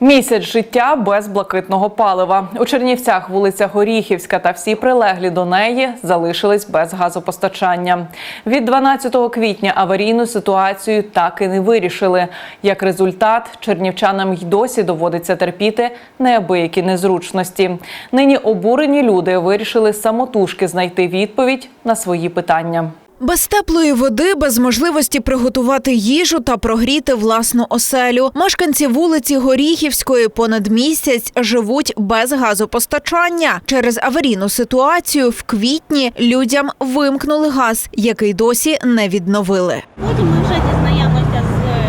Місяць життя без блакитного палива. У Чернівцях вулиця Горіхівська та всі прилеглі до неї залишились без газопостачання. Від 12 квітня аварійну ситуацію так і не вирішили. Як результат, чернівчанам й досі доводиться терпіти неабиякі незручності. Нині обурені люди вирішили самотужки знайти відповідь на свої питання. Без теплої води, без можливості приготувати їжу та прогріти власну оселю. Мешканці вулиці Горіхівської понад місяць живуть без газопостачання. Через аварійну ситуацію в квітні людям вимкнули газ, який досі не відновили. Потім ми вже дізнаємося з е,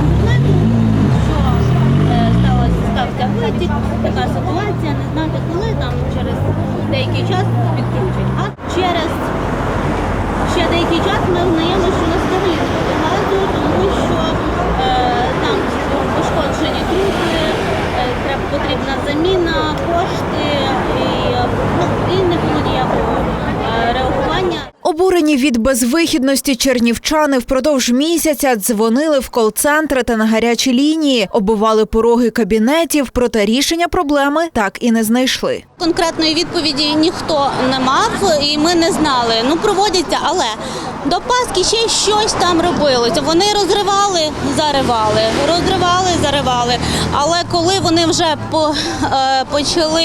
інтернету, що е, сталося стався витік, така ситуація, не знати коли, там через деякий час підключать. Деякий час ми знаємо, що у нас взагалі не буде газу, тому що е, там пошкоджені труби, е, треба потрібна заміна, кошти і, е, ну, і не було ніякого е, реагування. Обурені від безвихідності чернівчани впродовж місяця дзвонили в кол-центри та на гарячі лінії, оббивали пороги кабінетів, проте рішення проблеми так і не знайшли. Конкретної відповіді ніхто не мав, і ми не знали. Ну проводяться, але до Пасхи ще щось там робилося. Вони розривали, заривали, розривали, заривали. Але коли вони вже по, е, почали.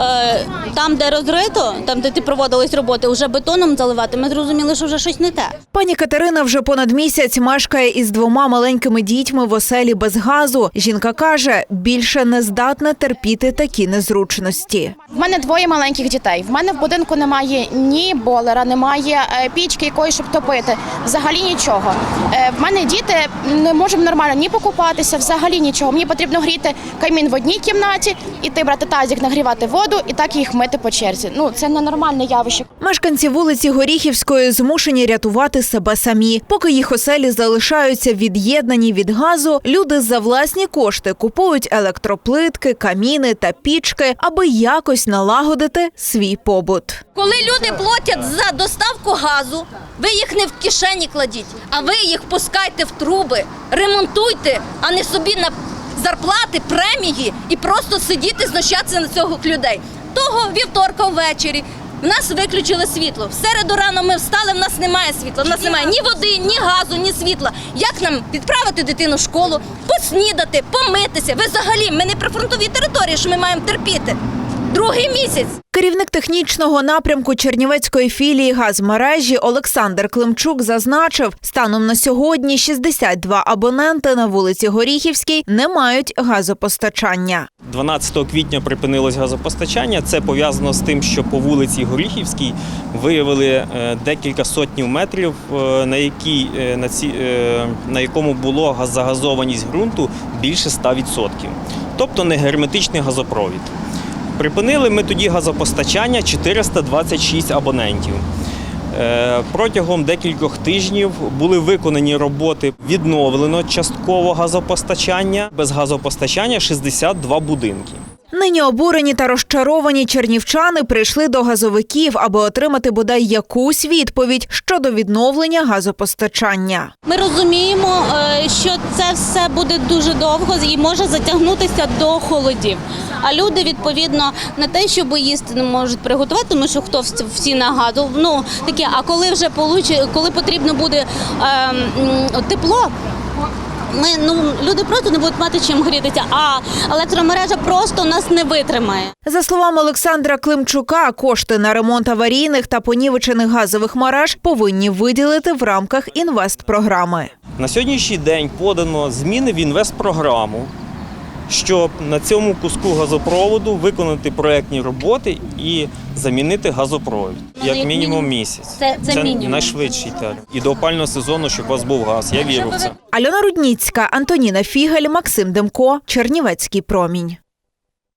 Е, Там, де розрито, там, де ти проводились роботи, вже бетоном заливати, ми зрозуміли, що вже щось не те. Пані Катерина вже понад місяць мешкає із двома маленькими дітьми в оселі без газу. Жінка каже, більше не здатна терпіти такі незручності. В мене двоє маленьких дітей. В мене в будинку немає ні болера, немає е, пічки якої, щоб топити. Взагалі нічого. Е, В мене діти не можемо нормально ні покупатися, взагалі нічого. Мені потрібно гріти камін в одній кімнаті, іти брати тазик, нагрівати воду і так їх мити по черзі. Ну це ненормальне явище. Мешканці вулиці Горіхівської змушені рятувати себе самі. Поки їх оселі залишаються від'єднані від газу, люди за власні кошти купують електроплитки, каміни та пічки, аби якось налагодити свій побут. Коли люди платять за доставку газу, ви їх не в кишені кладіть, а ви їх пускайте в труби, ремонтуйте, а не собі на зарплати, премії і просто сидіти, знущатися на цих людей. Того вівторка ввечері. В нас виключили світло. В середу рано ми встали, в нас немає світла. В нас немає ні води, ні газу, ні світла. Як нам відправити дитину в школу, поснідати, помитися? Ви взагалі ми не при фронтовій території, що ми маємо терпіти. Другий місяць. Керівник технічного напрямку Чернівецької філії газмережі Олександр Климчук зазначив, станом на сьогодні 62 абоненти на вулиці Горіхівській не мають газопостачання. 12 квітня припинилось газопостачання. Це пов'язано з тим, що по вулиці Горіхівській виявили е, декілька сотнів метрів, е, на, якій, е, на, ці, на якому було газ- загазованість ґрунту більше 100%. Тобто не герметичний газопровід. Припинили ми тоді газопостачання 426 абонентів. Е, Протягом декількох тижнів були виконані роботи, відновлено частково газопостачання. Без газопостачання 62 будинки. Нині обурені та розчаровані чернівчани прийшли до газовиків, аби отримати бодай якусь відповідь щодо відновлення газопостачання. Ми розуміємо, е, що це все буде дуже довго і може затягнутися до холодів. А люди відповідно не те, щоб їсти не можуть приготувати, тому що хто всі на газу. Ну таке, а коли вже получи, коли потрібно буде ем, тепло. Ми ну люди просто не будуть мати чим грітися, а електромережа просто нас не витримає. За словами Олександра Климчука, кошти на ремонт аварійних та понівечених газових мереж повинні виділити в рамках інвестпрограми. На сьогоднішній день подано зміни в інвестпрограму, щоб на цьому куску газопроводу виконати проектні роботи і замінити газопровід. Ну, Як як мінімум мінімум, місяць. це- це мінімум. найшвидший термін. І до опального сезону, щоб у вас був газ. Я вірю в це. Альона Рудніцька, Антоніна Фігель, Максим Демко, Чернівецький промінь.